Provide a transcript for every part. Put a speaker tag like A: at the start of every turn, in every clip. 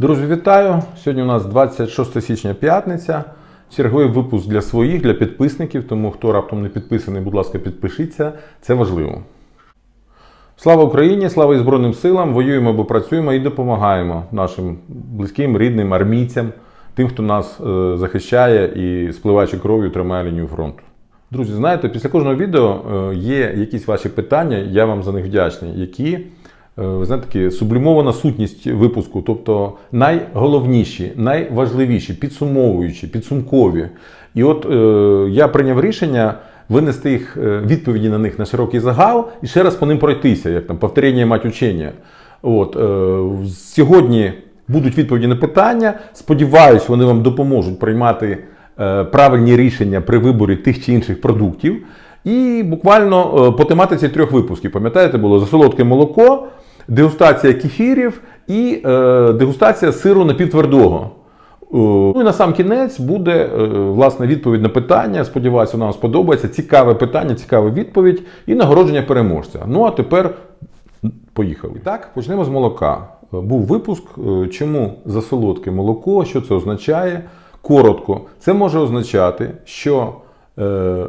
A: Друзі, вітаю! Сьогодні у нас 26 січня п'ятниця. Черговий випуск для своїх, для підписників. Тому хто раптом не підписаний, будь ласка, підпишіться. Це важливо. Слава Україні! Слава і Збройним силам! Воюємо або працюємо і допомагаємо нашим близьким, рідним, армійцям, тим, хто нас е, захищає і спливаючи кров'ю тримає лінію фронту. Друзі, знаєте, після кожного відео е, є якісь ваші питання, я вам за них вдячний, які знаєте, такі, сублімована сутність випуску, тобто найголовніші, найважливіші, підсумовуючі, підсумкові. І от е, я прийняв рішення винести їх е, відповіді на них на широкий загал і ще раз по ним пройтися, як там повторення мать учення. От, е, сьогодні будуть відповіді на питання. Сподіваюсь, вони вам допоможуть приймати е, правильні рішення при виборі тих чи інших продуктів. І буквально е, по тематиці трьох випусків, пам'ятаєте, було за солодке молоко, дегустація кефірів і е, дегустація сиру напівтвердого. Е, Ну і на сам кінець буде е, власне відповідь на питання. Сподіваюся, вона вам сподобається. Цікаве питання, цікава відповідь і нагородження переможця. Ну а тепер поїхали. Так, почнемо з молока. Був випуск, чому за солодке молоко, що це означає? Коротко, це може означати, що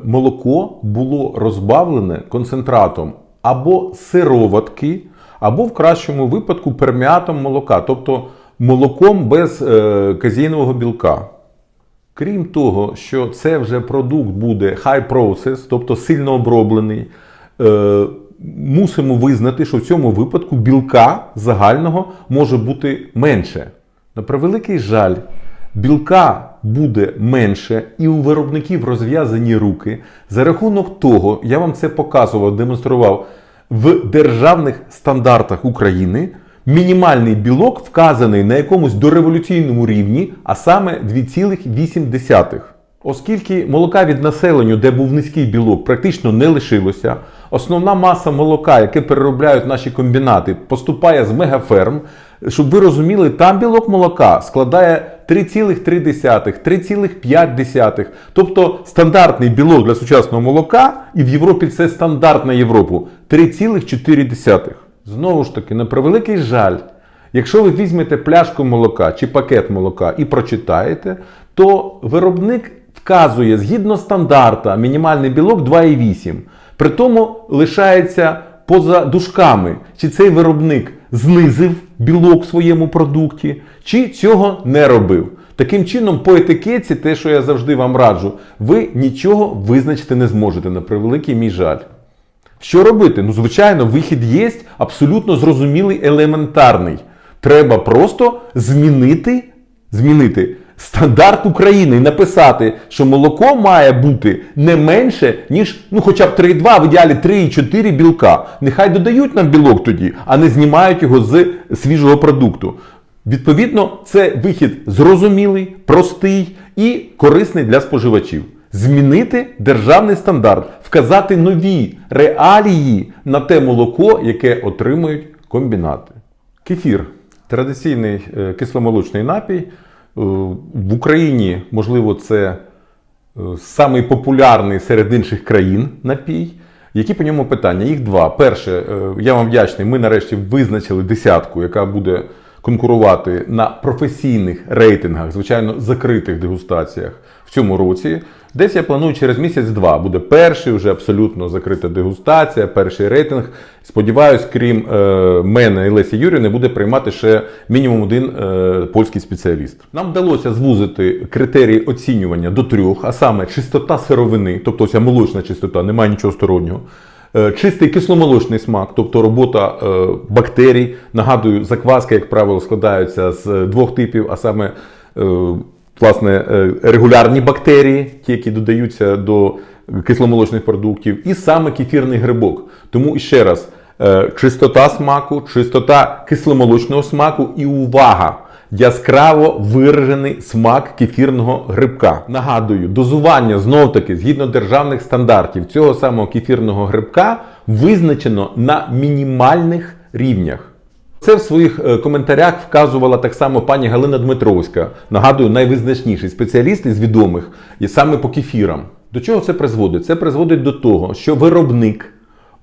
A: молоко було розбавлене концентратом або сироватки, або в кращому випадку перміатом молока, тобто молоком без е, казеїнового білка. Крім того, що це вже продукт буде high process, тобто сильно оброблений, е, мусимо визнати, що в цьому випадку білка загального може бути менше. На превеликий жаль, білка буде менше, і у виробників розв'язані руки. За рахунок того, я вам це показував, демонстрував в державних стандартах України. Мінімальний білок вказаний на якомусь дореволюційному рівні, а саме 2,8. Оскільки молока від населення, де був низький білок, практично не лишилося, основна маса молока, яке переробляють наші комбінати, поступає з мегаферм. Щоб ви розуміли, там білок молока складає 3,3, 3,5. Тобто стандартний білок для сучасного молока, і в Європі це стандарт на Європу 3,4. Знову ж таки, на превеликий жаль, якщо ви візьмете пляшку молока чи пакет молока і прочитаєте, то виробник вказує згідно стандарта мінімальний білок 2,8. При тому лишається поза дужками, чи цей виробник знизив білок в своєму продукті, чи цього не робив. Таким чином, по етикетці, те, що я завжди вам раджу, ви нічого визначити не зможете на превеликий мій жаль. Що робити? Ну, звичайно, вихід є абсолютно зрозумілий, елементарний. Треба просто змінити, змінити стандарт України і написати, що молоко має бути не менше, ніж ну, хоча б 3,2, в ідеалі 3,4 білка. Нехай додають нам білок тоді, а не знімають його з свіжого продукту. Відповідно, це вихід зрозумілий, простий і корисний для споживачів. Змінити державний стандарт, вказати нові реалії на те молоко, яке отримують комбінати. Кефір традиційний е, кисломолочний напій. Е, В Україні, можливо, це е, самий популярний серед інших країн напій. Які по ньому питання? Їх два. Перше, е, я вам вдячний. Ми нарешті визначили десятку, яка буде конкурувати на професійних рейтингах, звичайно, закритих дегустаціях в цьому році. Десь я планую через місяць-два. Буде перший вже абсолютно закрита дегустація, перший рейтинг. Сподіваюсь, крім е, мене і Лесі Юрівни, буде приймати ще мінімум один е, польський спеціаліст. Нам вдалося звузити критерії оцінювання до трьох, а саме чистота сировини, тобто ця молочна чистота, немає нічого стороннього. Е, Чистий кисломолочний смак, тобто робота е, бактерій. Нагадую, закваски, як правило, складаються з двох типів, а саме е, власне е, регулярні бактерії, ті, які додаються до кисломолочних продуктів, і саме кефірний грибок. Тому ще раз, е, чистота смаку, чистота кисломолочного смаку і увага! Яскраво виражений смак кефірного грибка. Нагадую, дозування знов таки згідно державних стандартів цього самого кефірного грибка визначено на мінімальних рівнях. Це в своїх е, коментарях вказувала так само пані Галина Дмитровська. Нагадую, найвизначніший спеціаліст із відомих і саме по кефірам. До чого це призводить? Це призводить до того, що виробник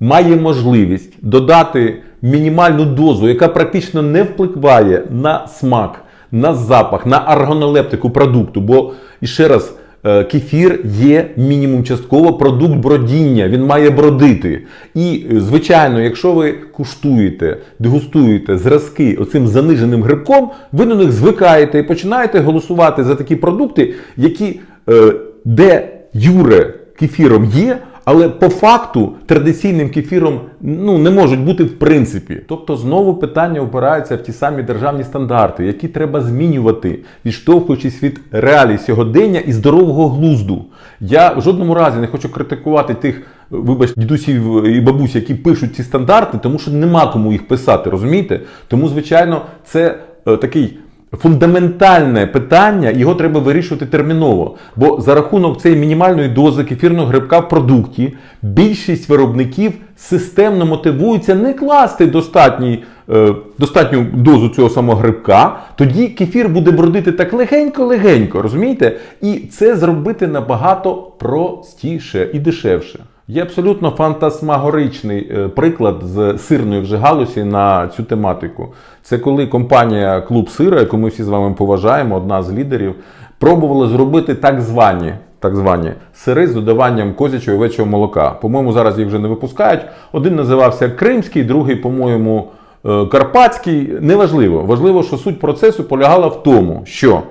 A: має можливість додати мінімальну дозу, яка практично не впливає на смак, на запах, на аргонолептику продукту. Бо і ще раз. е, Кефір є мінімум частково продукт бродіння, він має бродити. І, е, звичайно, якщо ви куштуєте, дегустуєте зразки оцим заниженим грибком, ви до них звикаєте і починаєте голосувати за такі продукти, які е, де юре кефіром є, але по факту традиційним кефіром ну, не можуть бути в принципі. Тобто знову питання опирається в ті самі державні стандарти, які треба змінювати, відштовхуючись від реалій сьогодення і здорового глузду. Я в жодному разі не хочу критикувати тих, вибач, дідусів і бабусь, які пишуть ці стандарти, тому що нема кому їх писати, розумієте? Тому, звичайно, це е, такий фундаментальне питання, його треба вирішувати терміново. Бо за рахунок цієї мінімальної дози кефірного грибка в продукті більшість виробників системно мотивуються не класти достатній, е, достатню дозу цього самого грибка. Тоді кефір буде бродити так легенько-легенько, розумієте? І це зробити набагато простіше і дешевше. Є абсолютно фантасмагоричний е, приклад з сирної вже галузі на цю тематику. Це коли компанія Клуб Сира, яку ми всі з вами поважаємо, одна з лідерів, пробувала зробити так звані. Так звані сири з додаванням козячого і овечого молока. По-моєму, зараз їх вже не випускають. Один називався Кримський, другий, по-моєму, е, Карпатський. Неважливо. Важливо, що суть процесу полягала в тому, що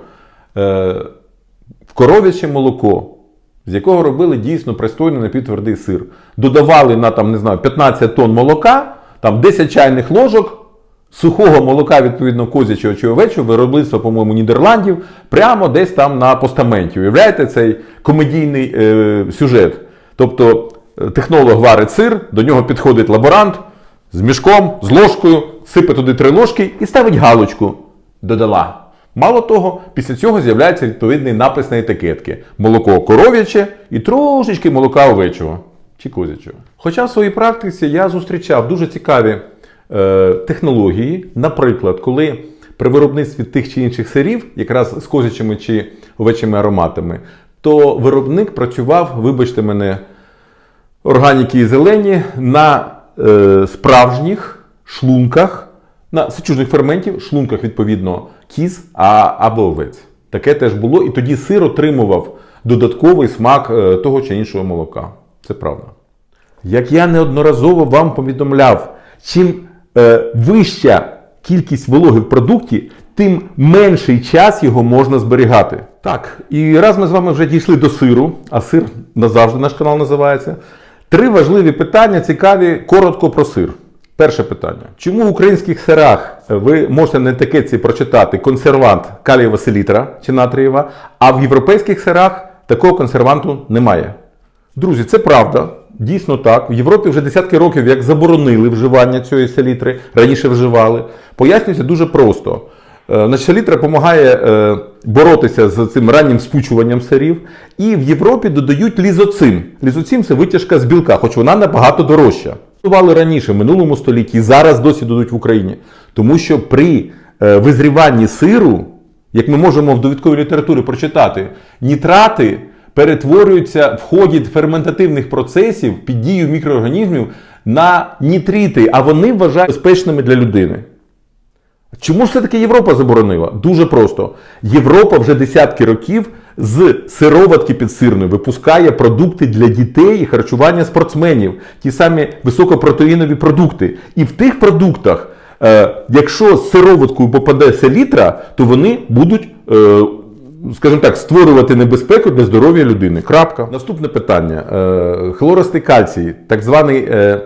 A: е, коров'яче молоко з якого робили дійсно пристойний напівтвердий сир. Додавали на там, не знаю, 15 тонн молока, там 10 чайних ложок сухого молока, відповідно, козячого чи овечого, виробництва, по-моєму, Нідерландів, прямо десь там на постаменті. Уявляєте цей комедійний е, сюжет? Тобто е, технолог варить сир, до нього підходить лаборант з мішком, з ложкою, сипе туди три ложки і ставить галочку. Додала. Мало того, після цього з'являється відповідний напис на етикетки: молоко коров'яче і трошечки молока овечого чи козячого. Хоча в своїй практиці я зустрічав дуже цікаві е, технології, наприклад, коли при виробництві тих чи інших сирів, якраз з козячими чи овечими ароматами, то виробник працював, вибачте мене, органіки і зелені на е, справжніх шлунках, на сечужних ферментів, шлунках, відповідно, кіз а, або овець. Таке теж було, і тоді сир отримував додатковий смак е, того чи іншого молока. Це правда. Як я неодноразово вам повідомляв, чим е, вища кількість вологи в продукті, тим менший час його можна зберігати. Так, і раз ми з вами вже дійшли до сиру, а сир назавжди наш канал називається. Три важливі питання цікаві коротко про сир. Перше питання. Чому в українських сирах ви можете на етикетці прочитати консервант калієва селітра чи натрієва, а в європейських сирах такого консерванту немає? Друзі, це правда. Дійсно так. В Європі вже десятки років як заборонили вживання цієї селітри, раніше вживали. Пояснюється дуже просто. Е, Значить, селітра допомагає е, боротися з цим раннім спучуванням сирів. І в Європі додають лізоцим. Лізоцим це витяжка з білка, хоч вона набагато дорожча. Готували раніше, в минулому столітті, і зараз досі дадуть в Україні. Тому що при е, визріванні сиру, як ми можемо в довідковій літературі прочитати, нітрати перетворюються в ході ферментативних процесів під дією мікроорганізмів на нітрити, а вони вважають безпечними для людини. Чому ж все-таки Європа заборонила? Дуже просто. Європа вже десятки років з сироватки підсирної випускає продукти для дітей і харчування спортсменів, ті самі високопротеїнові продукти. І в тих продуктах, е, якщо з сироваткою попаде селітра, то вони будуть. Е, Скажімо так, створювати небезпеку для здоров'я людини. Крапка. Наступне питання. Е, хлористий кальцій, так званий е,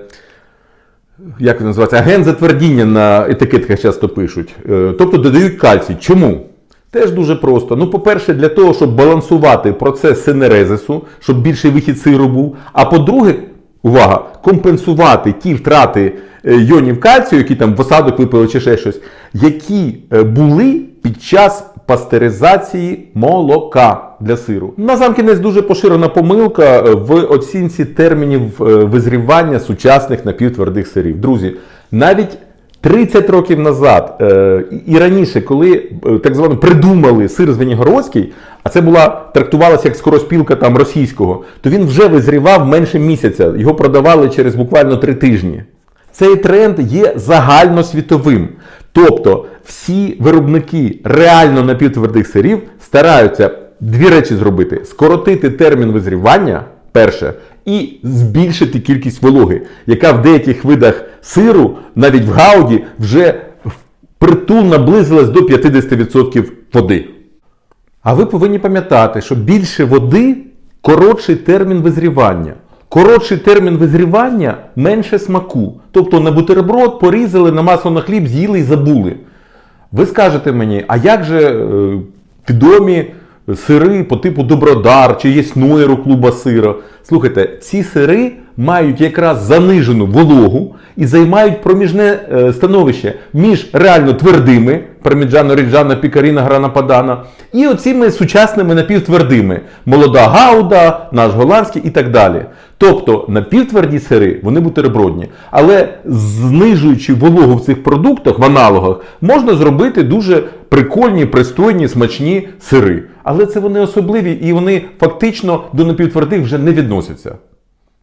A: як він називається, агент затвердіння на етикетках часто пишуть. Е, Тобто додають кальцій. Чому? Теж дуже просто. Ну, по-перше, для того, щоб балансувати процес синерезису, щоб більший вихід сиру був. А по-друге, увага, компенсувати ті втрати йонів кальцію, які там в осадок випили чи ще щось, які е, були під час пастеризації молока для сиру. Насамкінець дуже поширена помилка е, в оцінці термінів е, визрівання сучасних напівтвердих сирів. Друзі, навіть 30 років назад е, і раніше, коли е, так звано придумали сир Звенігородський, а це була трактувалася як скороспілка там російського, то він вже визрівав менше місяця. Його продавали через буквально три тижні. Цей тренд є загальносвітовим. Тобто всі виробники реально напівтвердих сирів стараються дві речі зробити: скоротити термін визрівання, перше, і збільшити кількість вологи, яка в деяких видах сиру, навіть в гауді, вже притул наблизилась до 50% води. А ви повинні пам'ятати, що більше води коротший термін визрівання. Коротший термін визрівання менше смаку. Тобто на бутерброд порізали, на масло на хліб з'їли і забули. Ви скажете мені, а як же е, відомі сири по типу Добродар чи є Нойеру клуба сира? Слухайте, ці сири мають якраз занижену вологу і займають проміжне е, становище між реально твердими парміджано ріджана, пікаріна, грана падана, і оціми сучасними напівтвердими молода гауда, наш голландський і так далі. Тобто напівтверді сири, вони бутербродні, але знижуючи вологу в цих продуктах, в аналогах, можна зробити дуже прикольні, пристойні, смачні сири. Але це вони особливі і вони фактично до напівтвердих вже не відносяться.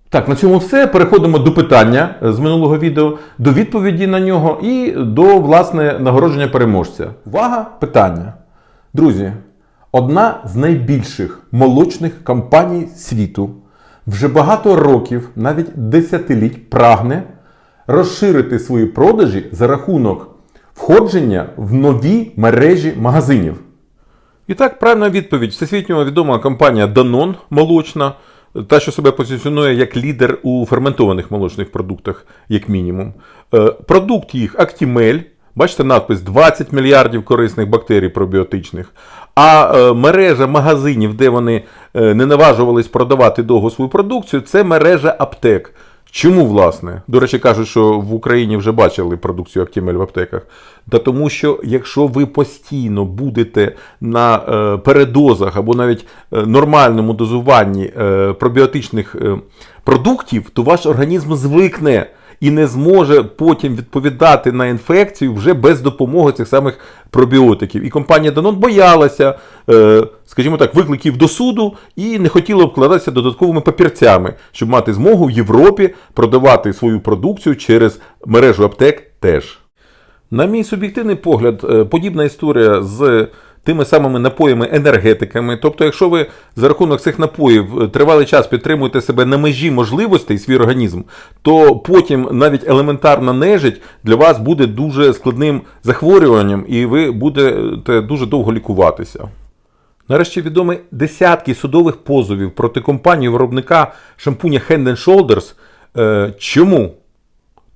A: Так, на цьому все. Переходимо до питання е, з минулого відео, до відповіді на нього і до власне нагородження переможця. Увага! Питання. Друзі, одна з найбільших молочних компаній світу вже багато років, навіть десятиліть, прагне розширити свої продажі за рахунок входження в нові мережі магазинів. І так, правильна відповідь. Всесвітньо відома компанія Danone молочна, та, що себе позиціонує як лідер у ферментованих молочних продуктах, як мінімум. Е, Продукт їх Актімель. бачите надпис 20 мільярдів корисних бактерій пробіотичних. А е, мережа магазинів, де вони е, не наважувались продавати довго свою продукцію, це мережа аптек. Чому, власне? До речі, кажуть, що в Україні вже бачили продукцію Актімель в аптеках. Та тому, що якщо ви постійно будете на е, передозах або навіть е, нормальному дозуванні е, пробіотичних продуктів, то ваш організм звикне і не зможе потім відповідати на інфекцію вже без допомоги цих самих пробіотиків. І компанія Danone боялася, е, скажімо так, викликів до суду і не хотіла обкладатися додатковими папірцями, щоб мати змогу в Європі продавати свою продукцію через мережу аптек теж. На мій суб'єктивний погляд, е, подібна історія з тими самими напоями-енергетиками. Тобто, якщо ви за рахунок цих напоїв е, тривалий час підтримуєте себе на межі можливостей свій організм, то потім навіть елементарна нежить для вас буде дуже складним захворюванням, і ви будете дуже довго лікуватися. Нарешті відомі десятки судових позовів проти компанії виробника шампуня Hand Shoulders. Е, Чому?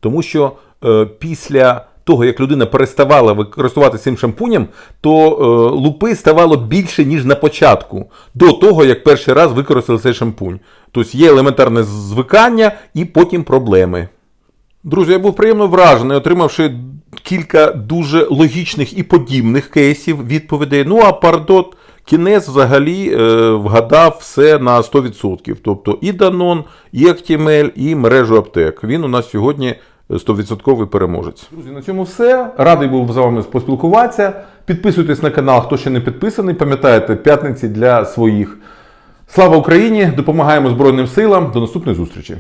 A: Тому що е, після того, як людина переставала використовуватися цим шампунем, то е, лупи ставало більше, ніж на початку, до того, як перший раз використали цей шампунь. Тобто є елементарне звикання і потім проблеми. Друзі, я був приємно вражений, отримавши кілька дуже логічних і подібних кейсів відповідей. Ну а пардот кінець взагалі е, вгадав все на 100%. Тобто і Данон, і Актімель, і мережу аптек. Він у нас сьогодні 100% переможець. Друзі, на цьому все. Радий був з вами поспілкуватися. Підписуйтесь на канал, хто ще не підписаний. Пам'ятаєте, п'ятниці для своїх. Слава Україні! Допомагаємо Збройним силам. До наступної зустрічі!